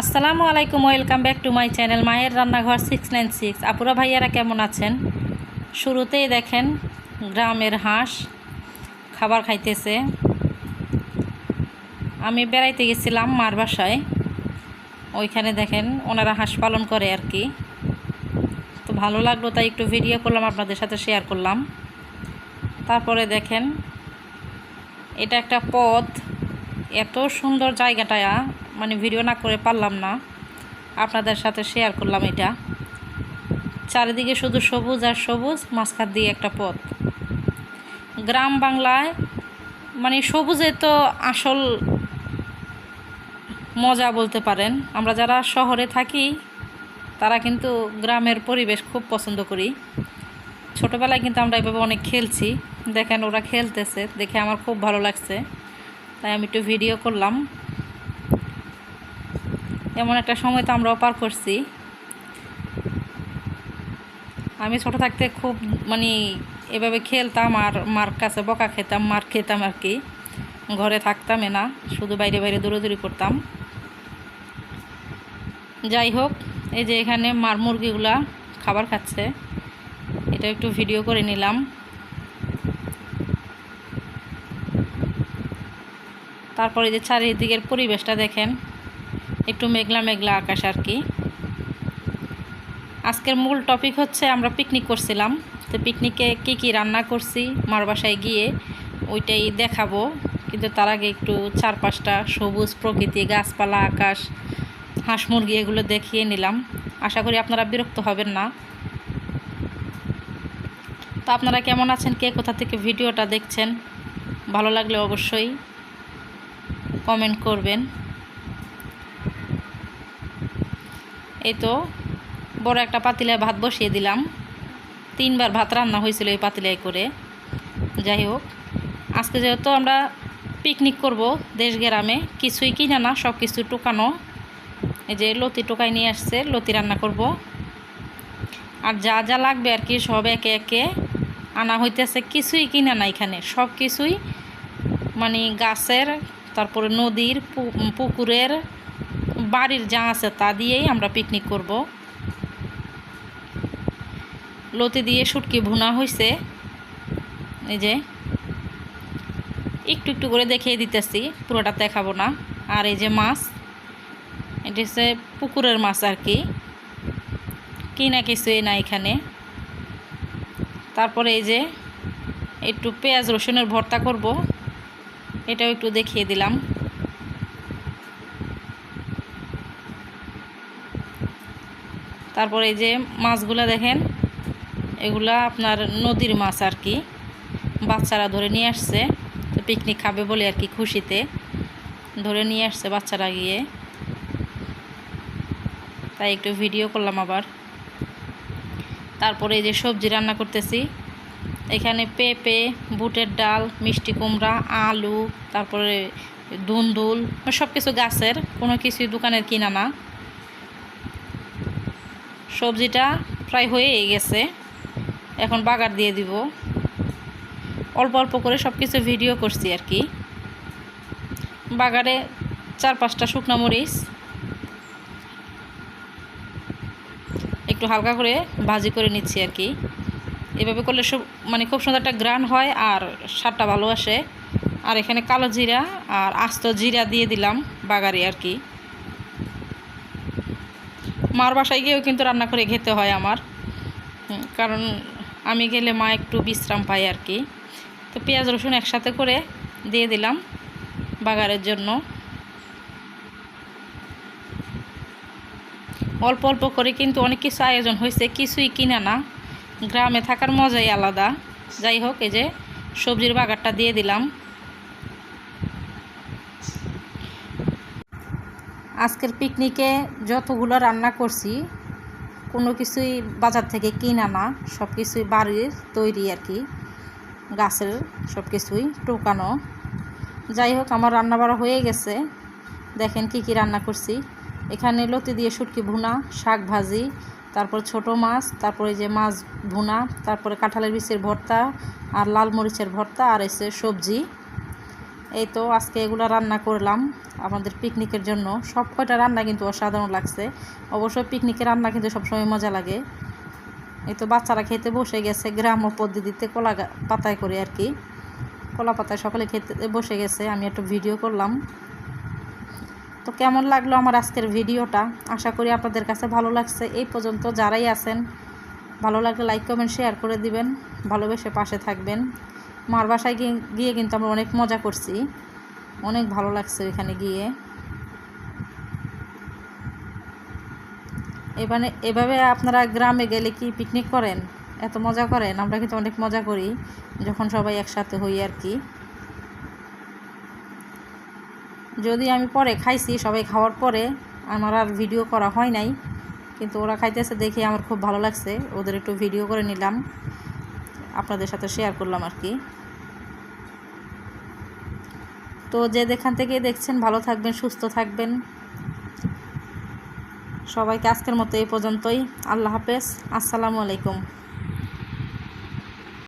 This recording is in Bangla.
আসসালামু আলাইকুম, welcome back to my channel মায়ের রান্নাঘর সিক্স নাইন সিক্স আপুরা ভাইয়ারা কেমন আছেন? শুরুতেই দেখেন গ্রামের হাঁস খাবার খাইতেছে। আমি বেড়াইতে গেছিলাম মার বাসায়। ওইখানে দেখেন ওনারা হাঁস পালন করে আর কি। তো ভালো লাগল, তাই একটু ভিডিও করলাম, আপনাদের সাথে শেয়ার করলাম। তারপরে দেখেন এটা একটা পথ এত সুন্দর জায়গাটা মানে ভিডিও না করে পারলাম না। আপনাদের সাথে শেয়ার করলাম এটা। চারিদিকে শুধু সবুজ আর সবুজ, মাঝখান দিয়ে একটা পথ। গ্রাম বাংলায় মানে সবুজে তো আসল মজা বলতে পারেন। আমরা যারা শহরে থাকি, তারা কিন্তু গ্রামের পরিবেশ খুব পছন্দ করি। ছোটোবেলায় কিন্তু আমরা এভাবে অনেক খেলছি। দেখেন ওরা খেলতেছে, দেখে আমার খুব ভালো লাগছে। তাই আমি একটু ভিডিও করলাম। এমন একটা সময় তো আমরাও পার করছি। আমি ছোট থাকতে খুব মানে এভাবে খেলতাম আর মার কাছে বকা খেতাম, মার খেতাম আর কি। ঘরে থাকতাম না, শুধু বাইরে বাইরে দৌড়াদৌড়ি করতাম। যাই হোক, এই যে এখানে মার মুরগিগুলা খাবার খাচ্ছে, এটা একটু ভিডিও করে নিলাম। তারপরে যে চারিদিকের পরিবেশটা দেখেন একটু মেঘলা মেঘলা আকাশ আর কি। আজকের মূল টপিক হচ্ছে আমরা পিকনিক করছিলাম। তো পিকনিকে কি কি রান্না করছি, মার বাসায় গিয়ে ওইটাই দেখাবো। কিন্তু তার আগে একটু চার পাঁচটা সবুজ প্রকৃতি, গাছপালা, আকাশ, হাঁস মুরগি এগুলো দেখিয়ে নিলাম। আশা করি আপনারা বিরক্ত হবেন না। তো আপনারা কেমন আছেন, কে কোথা থেকে ভিডিওটা দেখছেন, ভালো লাগলে অবশ্যই কমেন্ট করবেন। এই তো বড় একটা পাতিলায় ভাত বসিয়ে দিলাম। তিনবার ভাত রান্না হয়েছিল এই পাতিলায় করে। যাই হোক, আজকে যেহেতু আমরা পিকনিক করব দেশ গ্রামে, কিছুই কিনা না সব কিছু টোকানো। এই যে লতি টোকাই নিয়ে আসছে, লতি রান্না করব। আর যা যা লাগবে আর কি, সব একে একে আনা হইতেছে, কিছুই কিনা না এখানে। সব কিছুই মানে গাছের, তারপরে নদীর পুকুরের বাড়ির যা আছে তা দিয়েই আমরা পিকনিক করব। লতি দিয়ে শুটকি ভুনা হয়েছে এই যে, একটু একটু করে দেখিয়ে দিতেছি, পুরোটা দেখাবো না। আর এই যে মাছ, এটা হচ্ছে পুকুরের মাছ আর কি। কিনা কিছুই না এখানে। তারপরে এই যে, একটু পেঁয়াজ রসুনের ভর্তা করব। এটাও একটু দেখিয়ে দিলাম। তারপরে এই যে মাছগুলো দেখেন, এগুলা আপনার নদীর মাছ আর কি। বাচ্চারা ধরে নিয়ে আসছে, তো পিকনিক খাবে বলে আর কি খুশিতে। ধরে নিয়ে আসছে বাচ্চারা গিয়ে। তাই একটু ভিডিও করলাম আবার। তারপরে এই যে সবজি রান্না করতেছি। এখানে পেঁপে, বুটের ডাল, মিষ্টি কুমড়া, আলু, তারপরে দুন্দুল সব কিছু গাছের, কোনো কিছুই দোকানের কিনা না। সবজিটা প্রায় হয়েই গেছে। এখন বাগার দিয়ে দিব। অল্প অল্প করে সব কিছু ভিডিও করছি আর কি। বাগারে চার পাঁচটা শুকনো মরিচ। একটু হালকা করে ভাজি করে নিচ্ছি আর কি। এভাবে করলে সব মানে খুব সুন্দর একটা গ্রান হয় আর স্বাদটা ভালো আসে। আর এখানে কালো জিরা আর আস্ত জিরা দিয়ে দিলাম বাগারে আর কি। মার বাসায় গিয়েও কিন্তু রান্না করে খেতে হয় আমার। কারণ আমি গেলে মা একটু বিশ্রাম পাই আর কি। তো পেঁয়াজ, রসুন একসাথে করে দিয়ে দিলাম বাগারের জন্য। অল্প অল্প করে কিন্তু অনেক কিছু আয়োজন হয়েছে, কিছুই কিনা না। গ্রামে থাকার মজাই আলাদা। যাই হোক, এই যে সবজির বাগারটা দিয়ে দিলাম। আজকের পিকনিকে যতগুলো রান্না করছি, কোনো কিছুই বাজার থেকে কিনা না সব কিছুই বাড়ির তৈরি আর কি। গাছের সব কিছুই টোকানো যাই হোক, আমার রান্না বাড়া হয়ে গেছে। দেখেন কি কি রান্না করছি। এখানে লতি দিয়ে শুটকি ভুনা, শাক ভাজি, তারপর ছোট মাছ, তারপরে যে মাছ ভুনা, তারপরে কাঁঠালের বিচের ভর্তা আর লাল মরিচের ভর্তা আর এসে সবজি। এই তো আজকে এগুলো রান্না করলাম আমাদের পিকনিকের জন্য। সব কয়টা রান্না কিন্তু অসাধারণ লাগছে। অবশ্যই পিকনিকে রান্না কিন্তু সবসময় মজা লাগে। এই তো বাচ্চারা খেতে বসে গেছে গ্রাম্য পদ্ধতিতে কলা পাতায় করে আর কি। কলা পাতায় সকালে খেতে বসে গেছে, আমি একটু ভিডিও করলাম। তো কেমন লাগল আমার আজকের ভিডিওটা? আশা করি আপনাদের কাছে ভালো লাগছে। এই পর্যন্ত যারাই আছেন, ভালো লাগলে লাইক কমেন্ট শেয়ার করে দিবেন। ভালোবেসে পাশে থাকবেন। মার বাসায় গিয়ে কিন্তু আমরা অনেক মজা করছি। অনেক ভালো লাগছে এখানে গিয়ে। এবারে এভাবে আপনারা গ্রামে গেলে কি পিকনিক করেন? এত মজা করেন? আমরা কিন্তু অনেক মজা করি, যখন সবাই একসাথে হই আর কি। যদি আমি পরে খাইছি, সবাই খাওয়ার পরে আমার আর ভিডিও করা হয় নাই, কিন্তু ওরা খাইতেছে দেখে আমার খুব ভালো লাগছে। ওদের একটু ভিডিও করে নিলাম। আপনাদের সাথে শেয়ার করলাম আর কি। তো যে যেখান থেকে দেখছেন, ভালো থাকবেন, সুস্থ থাকবেন। সবাইকে আজকের মতো এই পর্যন্তই। আল্লাহ হাফেজ। আসসালামু আলাইকুম।